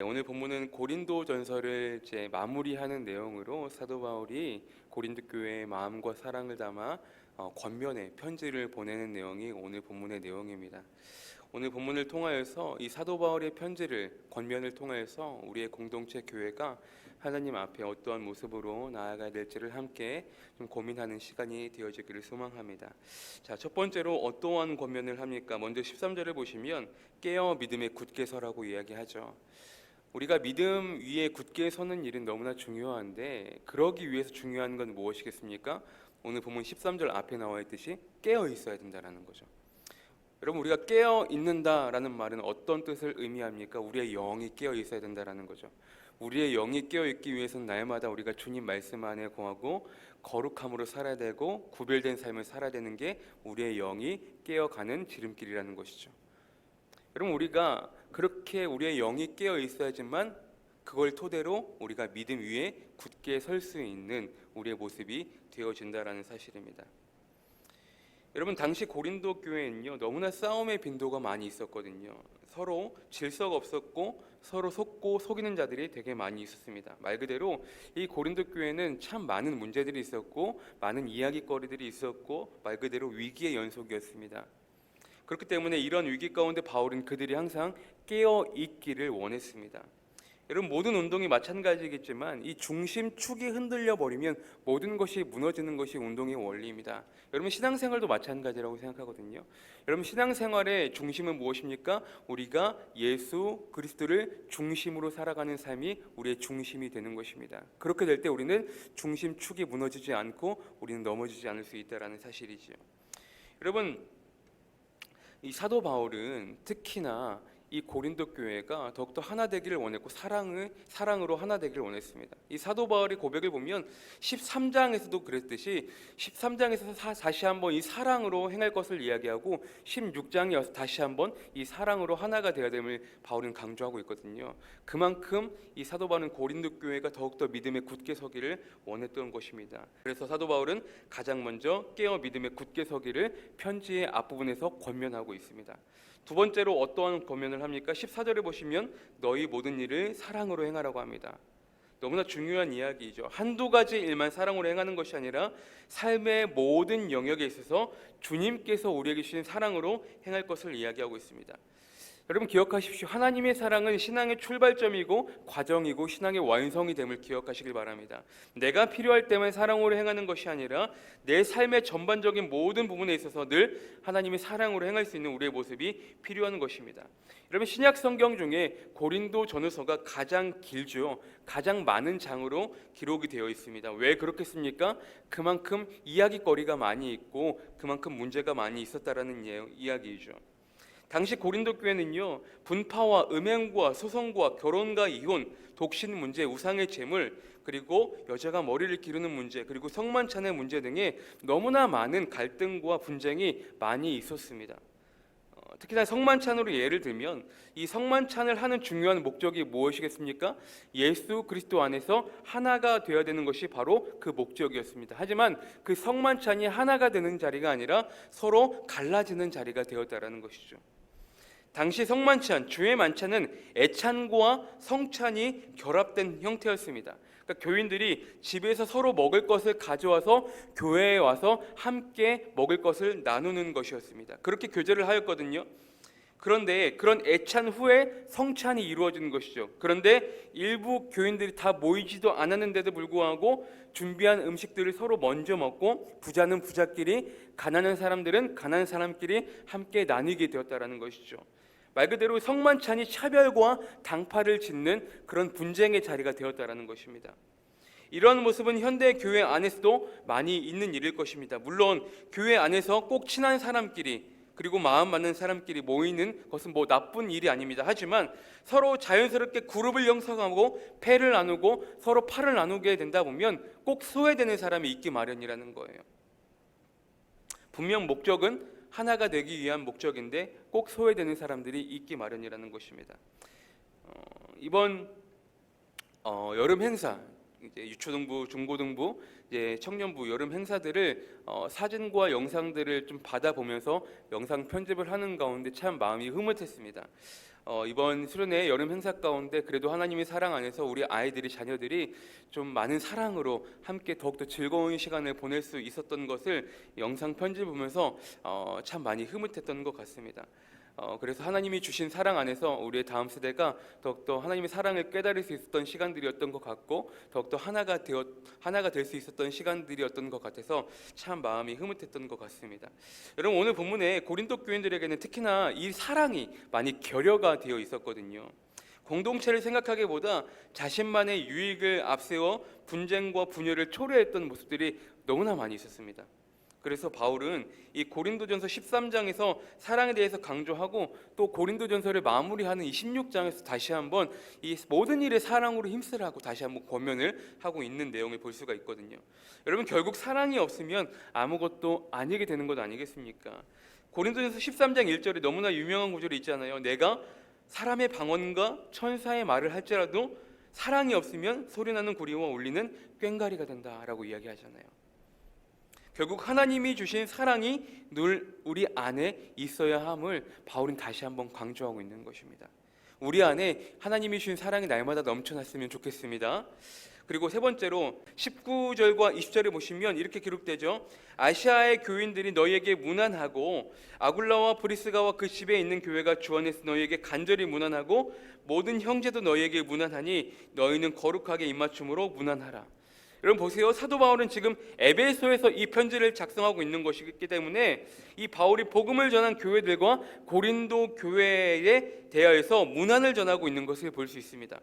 네, 오늘 본문은 고린도 전설을 이제 마무리하는 내용으로 사도 바울이 고린도 교회의 마음과 사랑을 담아 어, 권면의 편지를 보내는 내용이 오늘 본문의 내용입니다. 오늘 본문을 통하여서 이 사도 바울의 편지를 권면을 통하여서 우리의 공동체 교회가 하나님 앞에 어떠한 모습으로 나아가야 될지를 함께 좀 고민하는 시간이 되어지기를 소망합니다. 자, 첫 번째로 어떠한 권면을 합니까? 먼저 13절을 보시면 깨어 믿음에 굳게 서라고 이야기하죠. 우리가 믿음 위에 굳게 서는 일은 너무나 중요한데 그러기 위해서 중요한 건 무엇이겠습니까? 오늘 보면 13절 앞에 나와 있듯이 깨어 있어야 된다라는 거죠. 여러분 우리가 깨어 있는다라는 말은 어떤 뜻을 의미합니까? 우리의 영이 깨어 있어야 된다라는 거죠. 우리의 영이 깨어 있기 위해서는 날마다 우리가 주님 말씀 안에 거하고 거룩함으로 살아야 되고 구별된 삶을 살아야 되는 게 우리의 영이 깨어가는 지름길이라는 것이죠. 여러분 우리가 그렇게 우리의 영이 깨어 있어야지만 그걸 토대로 우리가 믿음 위에 굳게 설 수 있는 우리의 모습이 되어진다라는 사실입니다. 여러분 당시 고린도 교회는요 너무나 싸움의 빈도가 많이 있었거든요. 서로 질서가 없었고 서로 속고 속이는 자들이 되게 많이 있었습니다. 말 그대로 이 고린도 교회는 참 많은 문제들이 있었고 많은 이야기거리들이 있었고 말 그대로 위기의 연속이었습니다. 그렇기 때문에 이런 위기 가운데 바울은 그들이 항상 깨어 있기를 원했습니다. 여러분 모든 운동이 마찬가지겠지만 이 중심축이 흔들려 버리면 모든 것이 무너지는 것이 운동의 원리입니다. 여러분 신앙생활도 마찬가지라고 생각하거든요. 여러분 신앙생활의 중심은 무엇입니까? 우리가 예수 그리스도를 중심으로 살아가는 삶이 우리의 중심이 되는 것입니다. 그렇게 될 때 우리는 중심축이 무너지지 않고 우리는 넘어지지 않을 수 있다라는 사실이지요. 여러분 이 사도 바울은 특히나 이 고린도 교회가 더욱더 하나 되기를 원했고 사랑을 사랑으로 하나 되기를 원했습니다. 이 사도 바울의 고백을 보면 13장에서도 그랬듯이 13장에서 사, 다시 한번 이 사랑으로 행할 것을 이야기하고 16장에 와서 다시 한번 이 사랑으로 하나가 되어야 됨을 바울은 강조하고 있거든요. 그만큼 이 사도 바울은 고린도 교회가 더욱더 믿음에 굳게 서기를 원했던 것입니다. 그래서 사도 바울은 가장 먼저 깨어 믿음에 굳게 서기를 편지의 앞부분에서 권면하고 있습니다. 두 번째로 어떠한 권면을 합니까? 14절에 보시면 너희 모든 일을 사랑으로 행하라고 합니다. 너무나 중요한 이야기이죠. 한두 가지 일만 사랑으로 행하는 것이 아니라 삶의 모든 영역에 있어서 주님께서 우리에게 주신 사랑으로 행할 것을 이야기하고 있습니다. 여러분 기억하십시오. 하나님의 사랑은 신앙의 출발점이고 과정이고 신앙의 완성이 됨을 기억하시길 바랍니다. 내가 필요할 때만 사랑으로 행하는 것이 아니라 내 삶의 전반적인 모든 부분에 있어서 늘 하나님의 사랑으로 행할 수 있는 우리의 모습이 필요한 것입니다. 여러분 신약 성경 중에 고린도 전후서가 가장 길죠. 가장 많은 장으로 기록이 되어 있습니다. 왜 그렇겠습니까? 그만큼 이야기거리가 많이 있고 그만큼 문제가 많이 있었다라는 예, 이야기이죠. 당시 고린도 교회는요 분파와 음행과 소송과 결혼과 이혼, 독신 문제, 우상의 재물 그리고 여자가 머리를 기르는 문제 그리고 성만찬의 문제 등의 너무나 많은 갈등과 분쟁이 많이 있었습니다. 어, 특히나 성만찬으로 예를 들면 이 성만찬을 하는 중요한 목적이 무엇이겠습니까? 예수 그리스도 안에서 하나가 되어야 되는 것이 바로 그 목적이었습니다. 하지만 그 성만찬이 하나가 되는 자리가 아니라 서로 갈라지는 자리가 되었다라는 것이죠. 당시 성만찬, 주의 만찬은 애찬과 성찬이 결합된 형태였습니다. 그러니까 교인들이 집에서 서로 먹을 것을 가져와서 교회에 와서 함께 먹을 것을 나누는 것이었습니다. 그렇게 교제를 하였거든요. 그런데 그런 애찬 후에 성찬이 이루어지는 것이죠. 그런데 일부 교인들이 다 모이지도 않았는데도 불구하고 준비한 음식들을 서로 먼저 먹고 부자는 부자끼리 가난한 사람들은 가난한 사람끼리 함께 나누게 되었다라는 것이죠. 말 그대로 성만찬이 차별과 당파를 짓는 그런 분쟁의 자리가 되었다라는 것입니다. 이런 모습은 현대 교회 안에서도 많이 있는 일일 것입니다. 물론 교회 안에서 꼭 친한 사람끼리 그리고 마음 맞는 사람끼리 모이는 것은 뭐 나쁜 일이 아닙니다. 하지만 서로 자연스럽게 그룹을 형성하고 패를 나누고 서로 팔을 나누게 된다 보면 꼭 소외되는 사람이 있기 마련이라는 거예요. 분명 목적은 하나가 되기 위한 목적인데 꼭 소외되는 사람들이 있기 마련이라는 것입니다. 어, 이번 어, 여름 행사 이제 유초등부, 중고등부, 이제 청년부 여름 행사들을 어, 사진과 영상들을 좀 받아보면서 영상 편집을 하는 가운데 참 마음이 흐뭇했습니다. 어, 이번 수련회 여름 행사 가운데 그래도 하나님의 사랑 안에서 우리 아이들이 자녀들이 좀 많은 사랑으로 함께 더욱더 즐거운 시간을 보낼 수 있었던 것을 영상 편지 보면서 어, 참 많이 흐뭇했던 것 같습니다. 어, 그래서 하나님이 주신 사랑 안에서 우리의 다음 세대가 더욱더 하나님의 사랑을 깨달을 수 있었던 시간들이었던 것 같고 더욱더 하나가 되어 하나가 될 수 있었던 시간들이었던 것 같아서 참 마음이 흐뭇했던 것 같습니다. 여러분 오늘 본문에 고린도 교인들에게는 특히나 이 사랑이 많이 결여가 되어 있었거든요. 공동체를 생각하기보다 자신만의 유익을 앞세워 분쟁과 분열을 초래했던 모습들이 너무나 많이 있었습니다. 그래서 바울은 이 고린도전서 13장에서 사랑에 대해서 강조하고 또 고린도전서를 마무리하는 이 16장에서 다시 한번 이 모든 일에 사랑으로 힘쓰라고 다시 한번 권면을 하고 있는 내용을 볼 수가 있거든요. 여러분 결국 사랑이 없으면 아무것도 아니게 되는 것 아니겠습니까? 고린도전서 13장 1절에 너무나 유명한 구절이 있잖아요. 내가 사람의 방언과 천사의 말을 할지라도 사랑이 없으면 소리나는 구리와 울리는 꽹가리가 된다라고 이야기하잖아요. 결국 하나님이 주신 사랑이 늘 우리 안에 있어야 함을 바울은 다시 한번 강조하고 있는 것입니다. 우리 안에 하나님이 주신 사랑이 날마다 넘쳐났으면 좋겠습니다. 그리고 세 번째로 19절과 20절에 보시면 이렇게 기록되죠. 아시아의 교인들이 너희에게 무난하고 아굴라와 브리스가와 그 집에 있는 교회가 주원에서 너희에게 간절히 무난하고 모든 형제도 너희에게 무난하니 너희는 거룩하게 입맞춤으로 무난하라. 여러분 보세요. 사도 바울은 지금 에베소에서 이 편지를 작성하고 있는 것이기 때문에 이 바울이 복음을 전한 교회들과 고린도 교회에 대하여서 문안을 전하고 있는 것을 볼 수 있습니다.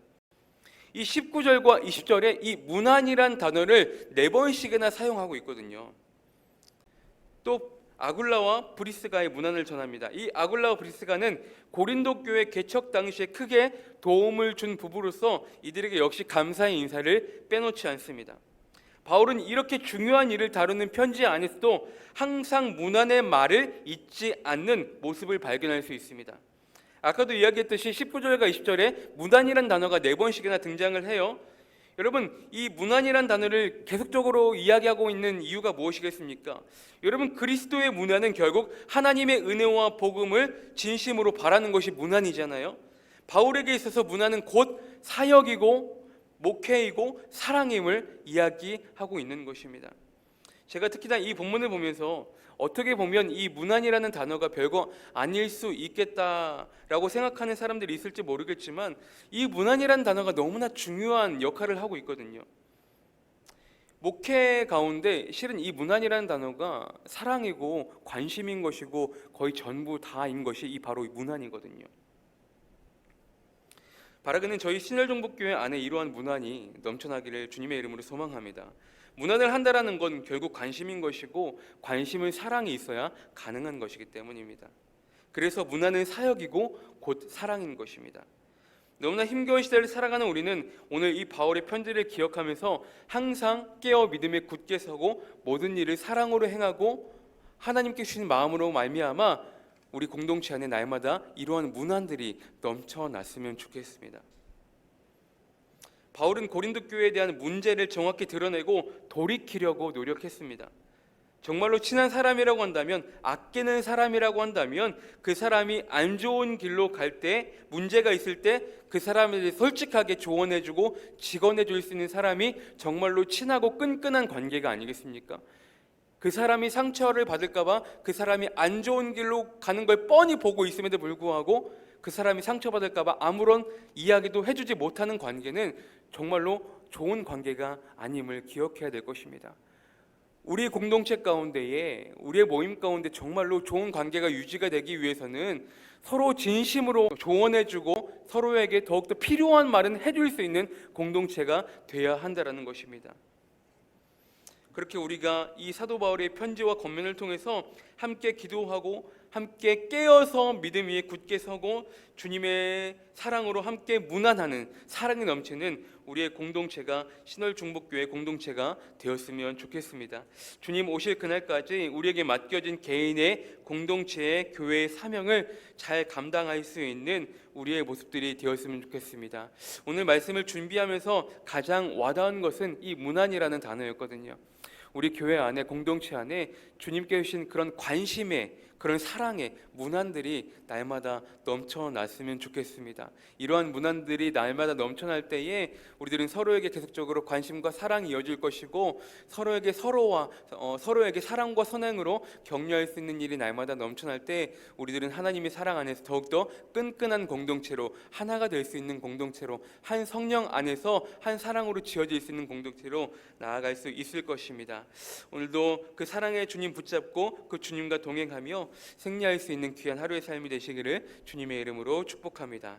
이 19절과 20절에 이 문안이란 단어를 네 번씩이나 사용하고 있거든요. 또 아굴라와 브리스가의 문안을 전합니다. 이 아굴라와 브리스가는 고린도 교회 개척 당시에 크게 도움을 준 부부로서 이들에게 역시 감사의 인사를 빼놓지 않습니다. 바울은 이렇게 중요한 일을 다루는 편지 안에서도 항상 문안의 말을 잊지 않는 모습을 발견할 수 있습니다. 아까도 이야기했듯이 19절과 20절에 문안이란 단어가 네 번씩이나 등장을 해요. 여러분 이 문안이란 단어를 계속적으로 이야기하고 있는 이유가 무엇이겠습니까? 여러분 그리스도의 문안은 결국 하나님의 은혜와 복음을 진심으로 바라는 것이 문안이잖아요. 바울에게 있어서 문안은 곧 사역이고 목회이고 사랑임을 이야기하고 있는 것입니다. 제가 특히나 이 본문을 보면서 어떻게 보면 이 문안이라는 단어가 별거 아닐 수 있겠다라고 생각하는 사람들이 있을지 모르겠지만 이 문안이라는 단어가 너무나 중요한 역할을 하고 있거든요. 목회 가운데 실은 이 문안이라는 단어가 사랑이고 관심인 것이고 거의 전부 다인 것이 이 바로 이 문안이거든요. 바라기는 저희 신열종복교회 안에 이러한 문안이 넘쳐나기를 주님의 이름으로 소망합니다. 문안을 한다라는 건 결국 관심인 것이고 관심은 사랑이 있어야 가능한 것이기 때문입니다. 그래서 문안은 사역이고 곧 사랑인 것입니다. 너무나 힘겨운 시대를 살아가는 우리는 오늘 이 바울의 편지를 기억하면서 항상 깨어 믿음에 굳게 서고 모든 일을 사랑으로 행하고 하나님께 주신 마음으로 말미암아 우리 공동체 안에 날마다 이러한 문안들이 넘쳐났으면 좋겠습니다. 바울은 고린도 교회에 대한 문제를 정확히 드러내고 돌이키려고 노력했습니다. 정말로 친한 사람이라고 한다면 아끼는 사람이라고 한다면 그 사람이 안 좋은 길로 갈 때 문제가 있을 때그 대해 솔직하게 조언해주고 직언해줄 수 있는 사람이 정말로 친하고 끈끈한 관계가 아니겠습니까? 그 사람이 상처를 받을까봐 그 사람이 안 좋은 길로 가는 걸 뻔히 보고 있음에도 불구하고 그 사람이 상처받을까봐 아무런 이야기도 해주지 못하는 관계는 정말로 좋은 관계가 아님을 기억해야 될 것입니다. 우리 공동체 가운데에 우리의 모임 가운데 정말로 좋은 관계가 유지가 되기 위해서는 서로 진심으로 조언해주고 서로에게 더욱더 필요한 말은 해줄 수 있는 공동체가 돼야 한다라는 것입니다. 그렇게 우리가 이 사도 바울의 편지와 권면을 통해서 함께 기도하고 함께 깨어서 믿음 위에 굳게 서고 주님의 사랑으로 함께 문안하는 사랑이 넘치는 우리의 공동체가 신월 중복교회 공동체가 되었으면 좋겠습니다. 주님 오실 그날까지 우리에게 맡겨진 개인의 공동체의 교회의 사명을 잘 감당할 수 있는 우리의 모습들이 되었으면 좋겠습니다. 오늘 말씀을 준비하면서 가장 와닿은 것은 이 문안이라는 단어였거든요. 우리 교회 안에 공동체 안에 주님께 주신 그런 관심의 그런 사랑의 문안들이 날마다 넘쳐났으면 좋겠습니다. 이러한 문안들이 날마다 넘쳐날 때에 우리들은 서로에게 계속적으로 관심과 사랑이 이어질 것이고 서로에게 서로와 어, 서로에게 사랑과 선행으로 격려할 수 있는 일이 날마다 넘쳐날 때 우리들은 하나님의 사랑 안에서 더욱더 끈끈한 공동체로 하나가 될 수 있는 공동체로 한 성령 안에서 한 사랑으로 지어질 수 있는 공동체로 나아갈 수 있을 것입니다. 오늘도 그 사랑의 주님 붙잡고 그 주님과 동행하며 승리할 수 있는 귀한 하루의 삶이 되시기를 주님의 이름으로 축복합니다.